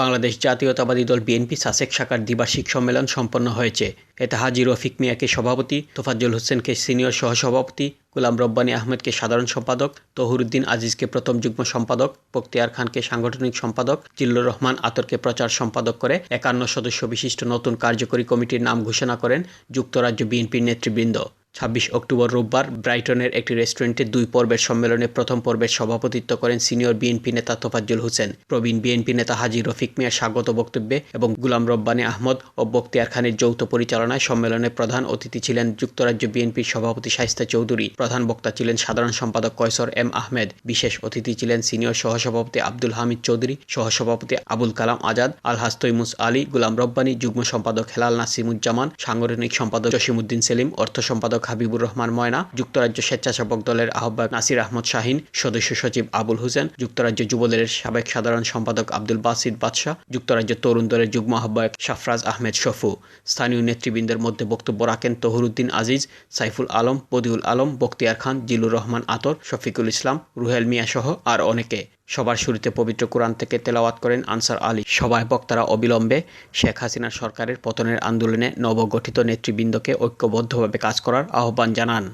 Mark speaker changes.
Speaker 1: বাংলাদেশ জাতীয়তাবাদী দল বিএনপি সাসেক শাখার দ্বিবার্ষিক সম্মেলন সম্পন্ন হয়েছে। এতে হাজি রফিক মিয়াকে সভাপতি, তোফাজ্জল হোসেনকে সিনিয়র সহসভাপতি, গুলাম রব্বানী আহমেদকে সাধারণ সম্পাদক, তহুরুদ্দিন আজিজকে প্রথম যুগ্ম সম্পাদক বক্তিয়ার খানকে সাংগঠনিক সম্পাদক, জিল্লুর রহমান আতরকে প্রচার সম্পাদক করে একান্ন সদস্য বিশিষ্ট নতুন কার্যকরী কমিটির নাম ঘোষণা করেন যুক্তরাজ্য বিএনপির নেতৃবৃন্দ। ছাব্বিশ অক্টোবর রোববার ব্রাইটনের একটি রেস্টুরেন্টে দুই পর্বের সম্মেলনে প্রথম পর্বের সভাপতিত্ব করেন সিনিয়র বিএনপি নেতা তোফাজ্জল হোসেন। প্রবীণ বিএনপি নেতা হাজি রফিক মিয়ার স্বাগত বক্তব্যে এবং গুলাম রব্বানী আহমদ ও বক্তিয়ার খানের যৌথ পরিচালনায় সম্মেলনে প্রধান অতিথি ছিলেন যুক্তরাজ্য বিএনপির সভাপতি শাইস্তা চৌধুরী। প্রধান বক্তা ছিলেন সাধারণ সম্পাদক কয়সর এম আহমেদ। বিশেষ অতিথি ছিলেন সিনিয়র সহসভাপতি আব্দুল হামিদ চৌধুরী, সহসভাপতি আবুল কালাম আজাদ আলহাস তৈমুস আলী, গুলাম রব্বানী, যুগ্ম সম্পাদক হেলাল নাসিমুজ্জামান, সাংগঠনিক সম্পাদক জসিমুদ্দিন সেলিম, অর্থ সম্পাদক হাবিবুর রহমান ময়না, যুক্তরাজ্য স্বেচ্ছাসেবক দলের আহ্বায়ক নাসির আহমদ শাহিন সদস্য সচিব আবুল হোসেন, যুক্তরাজ্য যুবদলের সাবেক সাধারণ সম্পাদক আব্দুল বাসিদ বাদশাহ, যুক্তরাজ্য তরুণ দলের যুগ্ম আহ্বায়ক সাফরাজ আহমেদ শফু। স্থানীয় নেতৃবৃন্দের মধ্যে বক্তব্য রাখেন তহরুদ্দিন আজিজ, সাইফুল আলম, বদিউল আলম বক্তিয়ার খান, জিলুর রহমান আতর, শফিকুল ইসলাম, রুহেল মিয়া সহ আর অনেকে। সবার শুরুতে পবিত্র কোরআন থেকে তেলাওয়াত করেন আনসার আলী। সভায় বক্তারা অবিলম্বে শেখ হাসিনার সরকারের পতনের আন্দোলনে নবগঠিত নেতৃবৃন্দকে ঐক্যবদ্ধভাবে কাজ করার আহ্বান জানান।